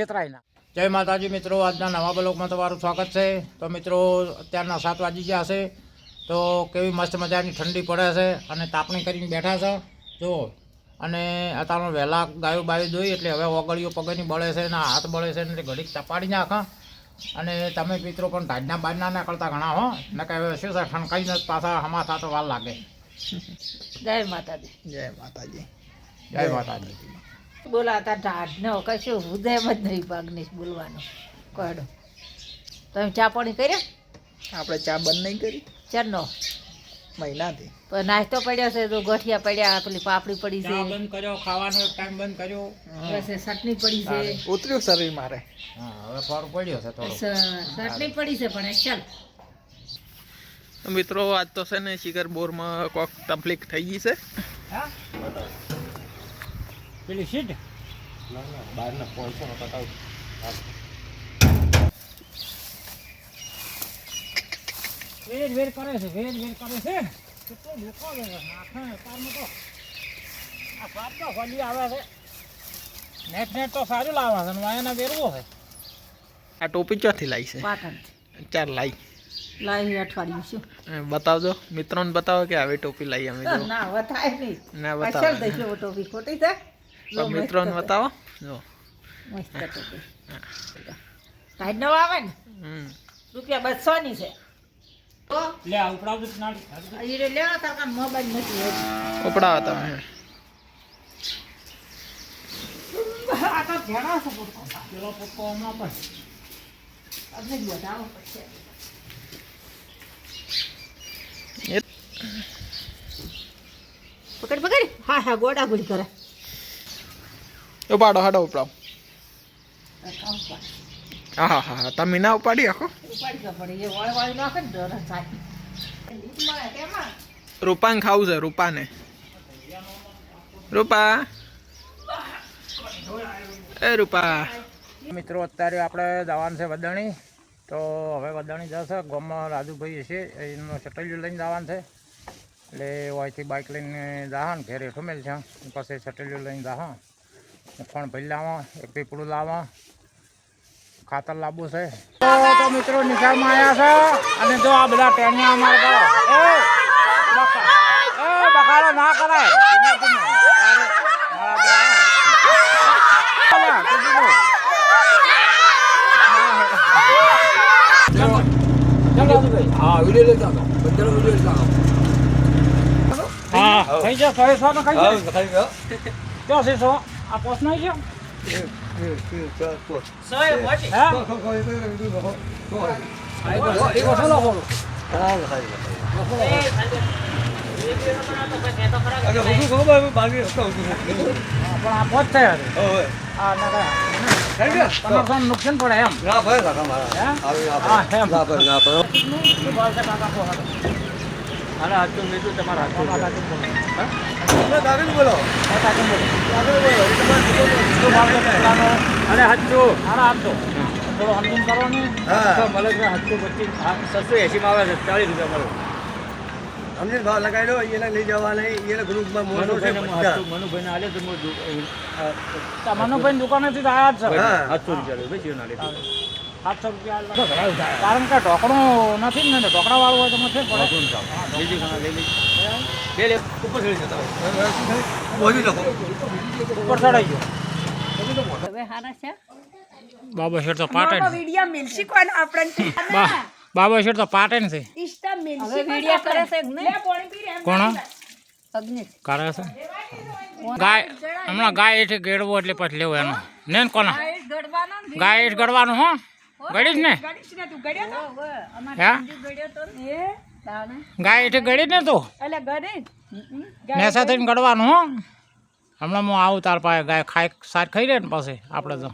છેતરાઈના જય માતાજી મિત્રો આજના નવા બ્લોકમાં તમારું સ્વાગત છે. તો મિત્રો અત્યારના સાત વાગી ગયા છે. તો કેવી મસ્ત મજાની ઠંડી પડે છે અને તાપણી કરીને બેઠા છે. જો અને અત્યારનો વહેલા ગાયો બાયો જોઈએ એટલે હવે ઓગળીઓ પગની બળે છે ને હાથ બળે છે એટલે ઘડીક તપાડી નાખા. અને તમે મિત્રો પણ ધાજના બાજના ના કરતા ઘણા હો. ને કે હવે શું છે? ઠણકાઈને જ પાછા હમા થતો વાર લાગે. જય માતાજી. જય માતાજી. જય માતાજી. બોલાતા ઢાઢ. ન કશું હૃદયમ જ નહીં ભાગનીશ બોલવાનું. કડો તમે ચા પાણી કર્યા? આપણે ચા બંધ નહીં કરી. ચારનો મહિનાથી. પણ નાસ્તો પડ્યો છે તો ગઠિયા પડ્યા પેલી પાપડી પડી છે. બંધ કર્યો ખાવાનો ટાઈમ બંધ કર્યો. પછી ચટણી પડી છે. ઉતર્યું શરીર મારે. હા હવે ફર પડ્યો છે થોડો ચટણી પડી છે પણ ચાલ. મિત્રો આજ તો છે ને શિખર બોરમાં કોક તકલીફ થઈ ગઈ છે. પેલી સીટ? વેર વેર કરે છે વેર વેર કરે છે. કેટલો ધોકો છે. નાખે તારમાં તો. આ સ્વાદ તો હોલી આવે છે. નેટ નેટ તો સારું લાવે છે ને એના વેરવો છે. આ ટોપી ચોથી લાવી છે? ચાર લાવી લાવી અઠવાડિયું શું? બતાવજો. મિત્રોને બતાવો કે આવી ટોપી લાવી અમે ના વથાય નહીં. ના બતાવો. દઈશું ટોપી. ખોટી છે? મિત્રોને. બતાવો જો મસ્ત ટોપી ઢાઢ નવા આવે ને હમ રૂપિયા બસો ની છે. ઉપડાવો તમે પકડ પકડ હા હા ગોડા ગોડી કરે ઉપાડો, હાડો ઉપડાવો હા હા હા તમે ના ઉપાડી આખો? પડે એ રૂપાને ખાવું છે, રૂપાને. રૂપા. એ રૂપા. મિત્રો, અત્યારે આપણે જવાનું છે વદાણી. તો હવે વદાણી જશે. ગામમાં રાજુભાઈ છે એનું સટલિયું લઈને જવાનું છે. એટલે અહીંથી બાઇક લઈને જાહા ઘેરે ઠમેલ છે. પછી સટલિયું લઈને જાહા. ફોન ભરી લાવવા એક પીપળું લાવવા ખાતર લાવવું છે. તો તો મિત્રો નિશાળમાં આવ્યા છે? અને જો આ બધા ટેણિયા અમારે કરો એ બકા બકારો ના કરાય. હા વીડિયો લેતા મારા બધા આયા. તું બીજું. હા થઈ ગયો. નો ખાઈ ગયો. ક્યાં છે સો આ પોસ નહીં છે? ના. તમારે નુકસાન પડે એમ. હે? ભાઈ કાકા મારા અરે છે. બીજું કહો બોલો. બોલો. થોડો કરો ને. મળે છે પચીસ. આવે છે. ચાલીસ રૂપિયા મળે. અમને ભાવ લઈ જવા નહીં એને ગ્રુપમાં મોટો છે. હાચું- મનુભાઈને આલે તો મનુભાઈની દુકાનેથી આયા જ છે. હા. સાતસો રૂપિયા કારણ કે ઢોકળું નથી ને ઢોકળા વાળું હોય તો મથે પડે બોલી લખો ઉપર ચડાઈ ગયો. હવે હારા છે? બાબા શેઠ તો પાટણ વિડિયા મિલશી કોણ આપણને બાબા શેઠ તો પાટણ છે. ઇસ્ટા મિલશી વિડિયા કરે છે કે નહીં? પાણી પી રહ્યા કોણ? અગ્નિ. કરે છે. ગાય હમણાં ગાય એઠી ગેડવો એટલે પછી લેવો એનો. ને ને કોના? ગાય એઠ ગડવાનું હો. જ ને? તું ગડ્યો તો? હે? તાણે. ગાય એટલે ગળી ને તું? એટલે ગળી નેસા થઈને ગળવાનું હો. હમણાં હું આવું તાર પાસે ગાય ખાઈ સાર ખાઈ લે ને પછી આપણે તો.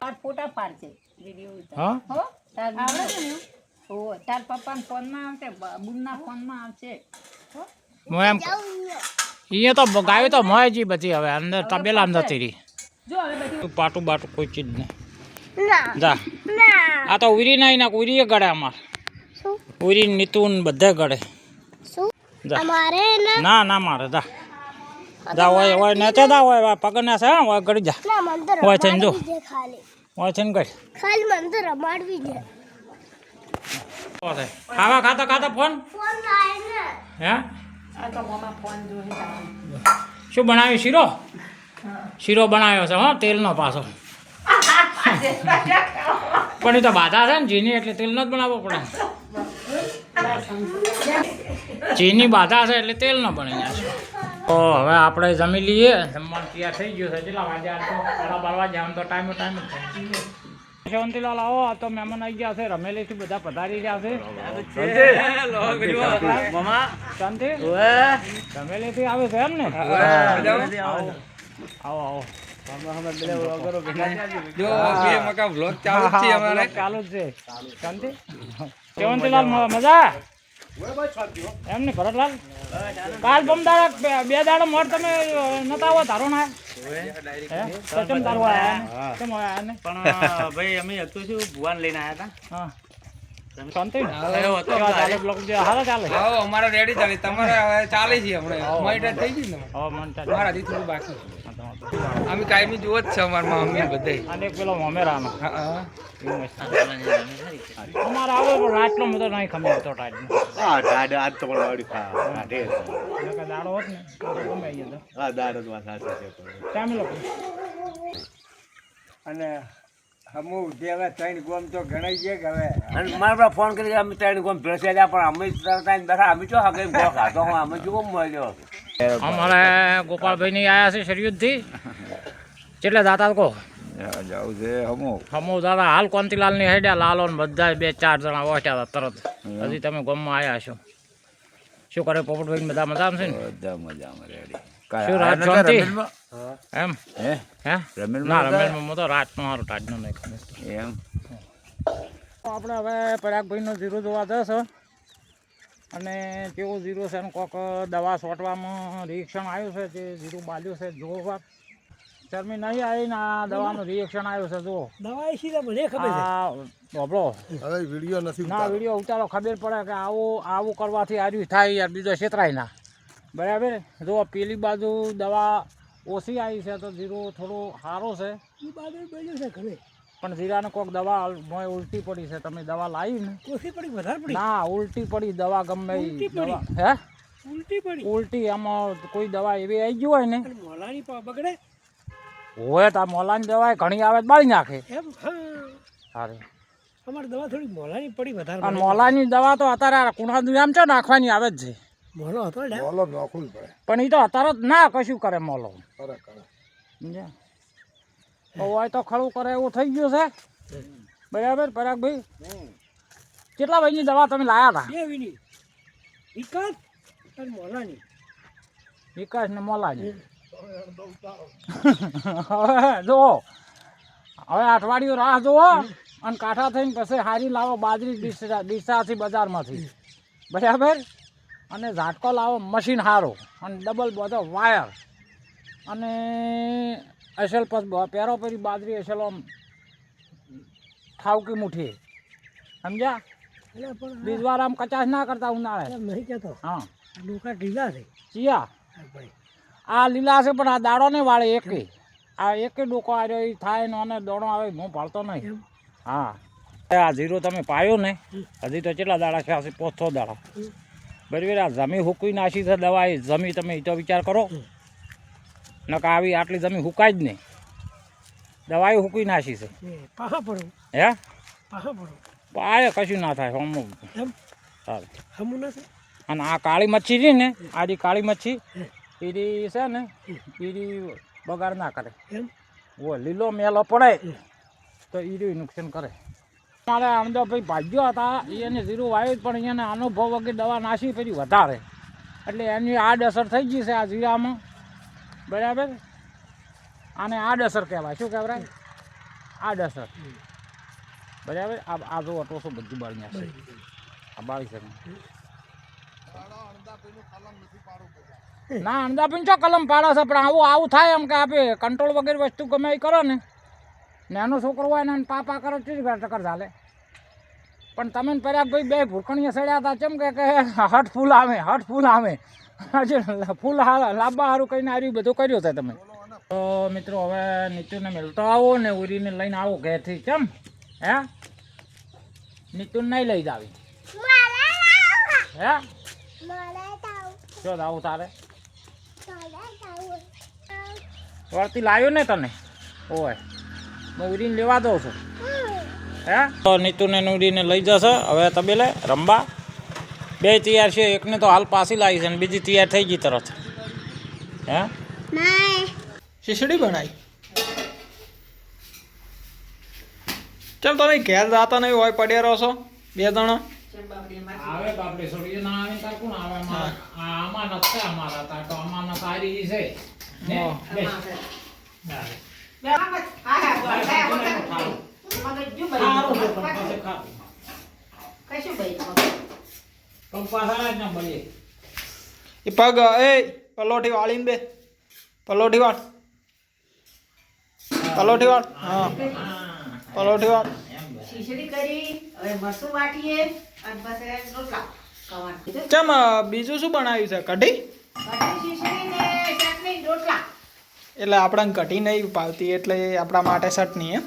તાર ફોટા પાડશે વિડિયો હો? તાર આવડે છે ને હો તાર પપ્પાના ફોનમાં આવશે બુનના ફોનમાં આવશે. હું? એમ અહીંયા તો ગાયો તો મોય જી બધી હવે અંદર તબેલા જતી રહી. જો હવે બધી પાટું બાટું કોઈ ચીજ નહીં. ના. જા. આ તો ઉરી નાઈ ના ઉરીએ ગળે અમાર. ઉરી નીતુન બધે ગળે. અમારે ના? ના મારે જા. જા હોય હોય નેચે દા હોય પગ છે હોય ગળી જા. ના થઈને જો. ખાલી. રમાડવી છે. ખાવા ખાતા ખાતા ફોન? ફોન લાય ને. હે? આ તો મમ્મા ફોન જોઈ શું બનાવ્યું શીરો? શીરો બનાવ્યો છે હો તેલનો પાછો. પણ એ તો બાધા છે ને જીની એટલે તેલનો જ બનાવવો પડે. ચીની બાધા છે એટલે તેલનો બની છે તો હવે આપણે જમી લઈએ. જમવાનું તૈયાર થઈ ગયું છે. કેટલા વાગે આજ તો સાડા બાર આમ તો ટાઈમ ટાઈમ જ શાંતિલાલ આવો. આ તો મહેમાન આવી ગયા છે. રમેલીથી બધા પધારી ગયા છે. શાંતિ? રમેલીથી આવે છે એમ ને આવો. આવો આવો ચાલુ જ છે. શાંતિ? સેવંતીલાલ મજા? એમ ને ભરતલાલ? કાલ બમદાડા બે- દાડા મોર તમે નતા આવો તારો ના? હે? તારો આયા કેમ આયા પણ ભાઈ અમે હતું શું ભુવાન લઈને આવ્યા હા. શાંતિ? ને ચાલે. બ્લોક જે ચાલે. આવો અમારે રેડી ચાલે. તમારે હવે ચાલે છે હમણાં. થઈ ગઈ ને હવે મન ચાલે. મારા થોડું બાકી અમે કાયમી જુઓ જ છે અમારા મમ્મી બધે. અને એક પેલો મમેરાનો. હા અમારે આવો પણ આટલો બધો નહીં ખમી તો ટાઈટ હા દાડ આજ તો પણ વાડી ખા કાઢે દાડો હોત ને ગમે આવી જતો હા દાડ જ વાત સાચી છે પણ. લોકો અને હમુ દેવા ત્રણ ગોમ તો ગણાઈ ગયા હવે? અને મારા ફોન કરી અમે ત્રણ ગોમ ભેળસે પણ અમે ત્રણ બેઠા અમે ગો ખાતો હું અમે જો મળ્યો. અમારે ગોપાલભાઈ ની આયા છે શરીયુદ્ધથી. કેટલે દાતા કો? જાવું છે હમો. હમો દાદા હાલ કોંતીલાલની હેડ્યા લાલો ને બધા બે ચાર જણા હતા તરત. હજી તમે ગામમાં આયા છો. શું કરે પોપટભાઈ બધા મજામાં છે ને? બધા મજામાં રેડી. શું રાત શાંતિ? એમ? હે? હે? ના હતા? હું તો રાતનો હારું ટાટનો નહીં એમ. આપણે હવે પરાગભાઈનો ઝીરો જોવા જશે. અને કેવું ઝીરો છે કોક દવા છોટવામાં રિએક્શન આવ્યું છે તે ઝીરો બાલ્યું છે જોવા ચરમી નહીં આવી ને આ દવાનું રિએક્શન આવ્યું છે જુઓ. દવા એ મને ખબર છે? આ હવે વીડિયો નથી ના વીડિયો ઉતારો ખબર પડે કે આવું આવું કરવાથી આર્યું થાય યાર બીજો છેતરાય ના. બરાબર? જો પેલી બાજુ દવા ઓછી આવી છે તો જીરો થોડો સારો છે. એ બાજુ બેલ્યું છે ઘરે. પણ જીરાને કોઈક દવા મોય ઉલટી પડી છે. તમે દવા લાવી ને. ઓછી પડી વધારે પડી? ના ઉલટી પડી દવા ગમે ઉલટી પડી? હે? ઉલટી પડી? ઉલટી આમાં કોઈ દવા એવી આવી ગઈ હોય ને. મોલાની પા બગડે? હોય તો આ મોલાની દવા ઘણી આવે બાળી નાખે. સારું અમારે દવા થોડી મોલાની પડી વધારે મોલાની દવા તો અત્યારે કુણા આમ છે નાખવાની આવે જ છે. મોલો હતો ને પણ એ તો અત્યારે ના કશું કરે મોલો. સમજ્યા? હોય તો ખરું કરે એવું થઈ ગયું છે. બરાબર પરાગભાઈ? કેટલા વાગ્યાની દવા તમે લાયા હતા? બે વિની. વિકાસ અને મોલાની. વિકાસ ને મોલાની. હવે જુઓ. હવે અઠવાડિયું રાહ જુઓ અને કાંઠા થઈને પછી હારી લાવો બાજરી ડીસા ડીસાથી બજારમાંથી. બરાબર? અને ઝાટકો લાવો મશીન સારો અને ડબલ બધો વાયર અને અસલ પસ પહેરો પછી બાજરી એસેલ આમ ઠાવકી મુઠ્ઠી. સમજ્યા? બીજવાર આમ કચાશ ના કરતા ઉનાળે. નહીં કહેતો હા. ડોકા ઢીલા છે. ચિયા. આ લીલા છે પણ આ દાડો ને વાળે એકે. આ એકે ડોકો આવ્યો એ થાય ને અને દોડો આવે હું પાડતો નહીં. હા. આ જીરો તમે પાયો ને હજી તો કેટલા દાડા છે? હજી પાંચ દાડા બરાબર આ જમી હુકવી નાખી છે દવા એ જમી તમે તો વિચાર કરો. નકા આવી આટલી જમી હુકાય જ નહીં. દવાએ હુકવી નાખી છે. પાહા પડો. હે? પાહા પડો. પાયે કશું ના થાય હમ. સારું અને આ કાળી મચ્છી છે ને આ જે કાળી મચ્છી પીરી છે ને પીરી બગાડ ના કરે. એમ? ઓ લીલો મેલો પડે તો ઈરી નુકસાન કરે. મારે અમદાભાઈ ભાગ્યો હતા એને ઝીરું વાવ્યું પણ એને અનુભવ વગેરે દવા નાસી પછી વધારે. એટલે એની આડઅસર થઈ ગઈ છે આ જીરામાં બરાબર? આને આડઅસર કહેવાય. શું કહેવાય? આડઅસર બરાબર? આ આ જો ટોસો બધું બાળી નાખશે આ બાળી શકે ના અંદાપીન ચો કલમ પાડે છે, પણ આવું આવું થાય એમ કે આપે કંટ્રોલ વગેરે વસ્તુ ગમે એ કરો ને. નાનો છોકરો હોય ને પાપા કરો ચીજ ટકર ચાલે પણ તમે પરાગભાઈ બે ભૂરખણીએ સડ્યા હતા ચમ કે હટ ફૂલ આવે હટ ફૂલ આવે ફૂલ લાંબા સારું કહીને આવ્યું બધું કર્યું છે તમે. તો મિત્રો હવે નીતુને મેળતો આવો ને ઉરીને લઈને આવો ઘેરથી કેમ હે? નીતુને નહીં લઈ જાવી. હે? જો આવું તારે. વળતી લાવ્યો ને તને? ઓય. હું ઉરીને લેવા દો છો. હે? તો નીતુને ને ઉરીને લઈ જશે. હવે તબેલે રમવા બે તૈયાર છે. એકને તો હાલ પાછી લાવી છે ને બીજી તૈયાર થઈ ગઈ તરત. હે? શીશડી બનાવી ચાલ તમે ઘેર જાતા નહીં હોય પડ્યા રહો છો બે જણા. આવે બાપડે છોડીએ ના આવે તાર કોણ આવે? આમાં આ અમારા તાર તો અમાનત સારી છે. ને એ પગ, એ, પલોઠી વાળીને દે પલોઠી વાળ. પલોઠી વાળ. હા. પલોઠી વાળ. ચમ, બીજું શું બનાવ્યું છે, કઢી? રોટલા. એટલે આપણને કઢી નહીં પાવતી એટલે આપણા માટે ચટણી એમ.